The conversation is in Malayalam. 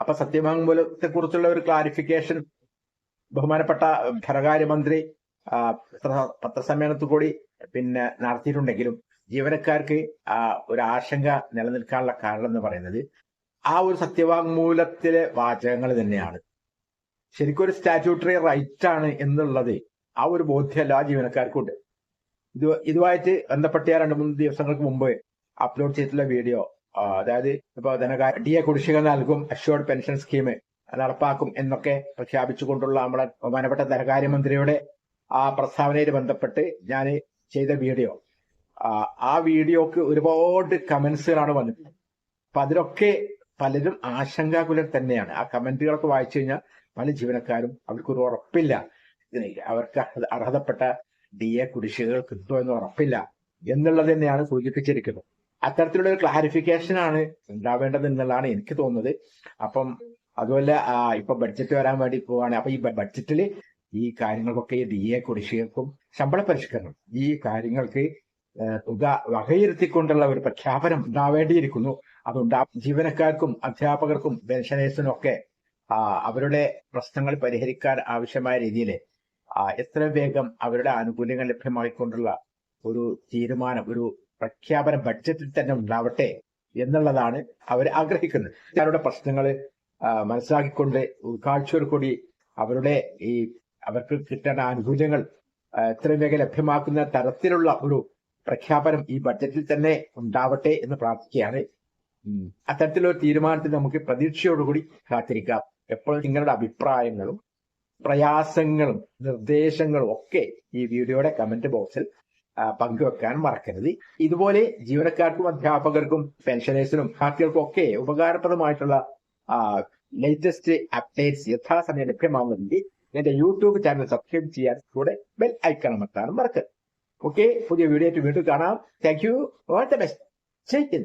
അപ്പൊ സത്യവാങ്മൂലത്തെ കുറിച്ചുള്ള ഒരു ക്ലാരിഫിക്കേഷൻ ബഹുമാനപ്പെട്ട ധനകാര്യമന്ത്രി മന്ത്രി പത്ര- പത്രസമ്മേളനത്തിൽ കൂടി പിന്നെ നടത്തിയിട്ടുണ്ടെങ്കിലും ജീവനക്കാർക്ക് ഒരു ആശങ്ക നിലനിൽക്കാനുള്ള കാരണം എന്ന് പറയുന്നത് ആ ഒരു സത്യവാങ്മൂലത്തിലെ വാചകങ്ങൾ തന്നെയാണ്. ശരിക്കും ഒരു സ്റ്റാറ്റ്യൂട്ടറി റൈറ്റ് ആണ് എന്നുള്ളത് ആ ഒരു ബോധ്യം എല്ലാ ജീവനക്കാർക്കും ഉണ്ട്. ഇത് ഇതുമായിട്ട് ബന്ധപ്പെട്ട രണ്ട് മൂന്ന് ദിവസങ്ങൾക്ക് മുമ്പ് അപ്ലോഡ് ചെയ്തിട്ടുള്ള വീഡിയോ അതായത് ഇപ്പൊ ധനകാര്യ ഡി എ കുടിശ്ശിക നൽകും അഷ്യോർഡ് പെൻഷൻ സ്കീം നടപ്പാക്കും എന്നൊക്കെ പ്രഖ്യാപിച്ചുകൊണ്ടുള്ള നമ്മുടെ ബഹുമാനപ്പെട്ട ധനകാര്യമന്ത്രിയുടെ ആ പ്രസ്താവനയിൽ ബന്ധപ്പെട്ട് ഞാൻ ചെയ്ത വീഡിയോ. ആ, വീഡിയോക്ക് ഒരുപാട് കമന്റ്സുകളാണ് വന്നിട്ടുള്ളത്. അപ്പൊ അതിലൊക്കെ പലരും ആശങ്കാകുലർ തന്നെയാണ്. ആ കമന്റുകളൊക്കെ വായിച്ചു കഴിഞ്ഞാൽ പല ജീവനക്കാരും അവർക്കൊരു ഉറപ്പില്ല. അവർക്ക് അർഹതപ്പെട്ട ഡി എ കുടിശ്ശികകൾ കിട്ടുമോ എന്ന് ഉറപ്പില്ല എന്നുള്ളത് തന്നെയാണ് സൂചിപ്പിച്ചിരിക്കുന്നത്. അത്തരത്തിലുള്ള ഒരു ക്ലാരിഫിക്കേഷൻ ആണ് ഉണ്ടാവേണ്ടത് എന്നുള്ളതാണ് എനിക്ക് തോന്നുന്നത്. അപ്പം അതുപോലെ ഇപ്പൊ ബഡ്ജറ്റ് വരാൻ വേണ്ടി പോവാണ്. അപ്പൊ ഈ ബഡ്ജറ്റിൽ ഈ കാര്യങ്ങൾക്കൊക്കെ ഈ ഡി എ കുടിശ്ശികൾക്കും ശമ്പള പരിഷ്കരണം ഈ കാര്യങ്ങൾക്ക് തുക വകയിരുത്തിക്കൊണ്ടുള്ള ഒരു പ്രഖ്യാപനം ഉണ്ടാവേണ്ടിയിരിക്കുന്നു. അതുണ്ടാ ജീവനക്കാർക്കും അധ്യാപകർക്കും പെൻഷനേഴ്സിനും ഒക്കെ അവരുടെ പ്രശ്നങ്ങൾ പരിഹരിക്കാൻ ആവശ്യമായ രീതിയിൽ എത്ര വേഗം അവരുടെ ആനുകൂല്യങ്ങൾ ലഭ്യമായിക്കൊണ്ടുള്ള ഒരു തീരുമാനം ഒരു പ്രഖ്യാപനം ബഡ്ജറ്റിൽ തന്നെ ഉണ്ടാവട്ടെ എന്നുള്ളതാണ് അവർ ആഗ്രഹിക്കുന്നത് അവരുടെ പ്രശ്നങ്ങൾ മനസ്സിലാക്കിക്കൊണ്ട് ഉൾക്കാഴ്ചയോട് കൂടി അവരുടെ ഈ അവർക്ക് കിട്ടേണ്ട ആനുകൂല്യങ്ങൾ എത്രയും വേഗം ലഭ്യമാക്കുന്ന തരത്തിലുള്ള ഒരു പ്രഖ്യാപനം ഈ ബഡ്ജറ്റിൽ തന്നെ ഉണ്ടാവട്ടെ എന്ന് പ്രാർത്ഥിക്കുകയാണ്. അത്തരത്തിലൊരു തീരുമാനത്തിൽ നമുക്ക് പ്രതീക്ഷയോടുകൂടി കാത്തിരിക്കാം എപ്പോഴും നിങ്ങളുടെ അഭിപ്രായങ്ങളും പ്രയാസങ്ങളും നിർദ്ദേശങ്ങളും ഒക്കെ ഈ വീഡിയോയുടെ കമന്റ് ബോക്സിൽ പങ്കുവെക്കാൻ മറക്കരുത്. ഇതുപോലെ ജീവനക്കാർക്കും അധ്യാപകർക്കും പെൻഷനേഴ്സിനും വിദ്യാർത്ഥികൾക്കും ഒക്കെ ഉപകാരപ്രദമായിട്ടുള്ള ലേറ്റസ്റ്റ് അപ്ഡേറ്റ്സ് യഥാസമയം ലഭ്യമാവുന്നതിന്റെ എന്റെ യൂട്യൂബ് ചാനൽ സബ്സ്ക്രൈബ് ചെയ്യാൻ കൂടെ ബെൽ ഐക്കൺ അമർത്താനും മറക്കരുത്. ഓക്കെ പുതിയ വീഡിയോ വീണ്ടും കാണാം. Thank you all the best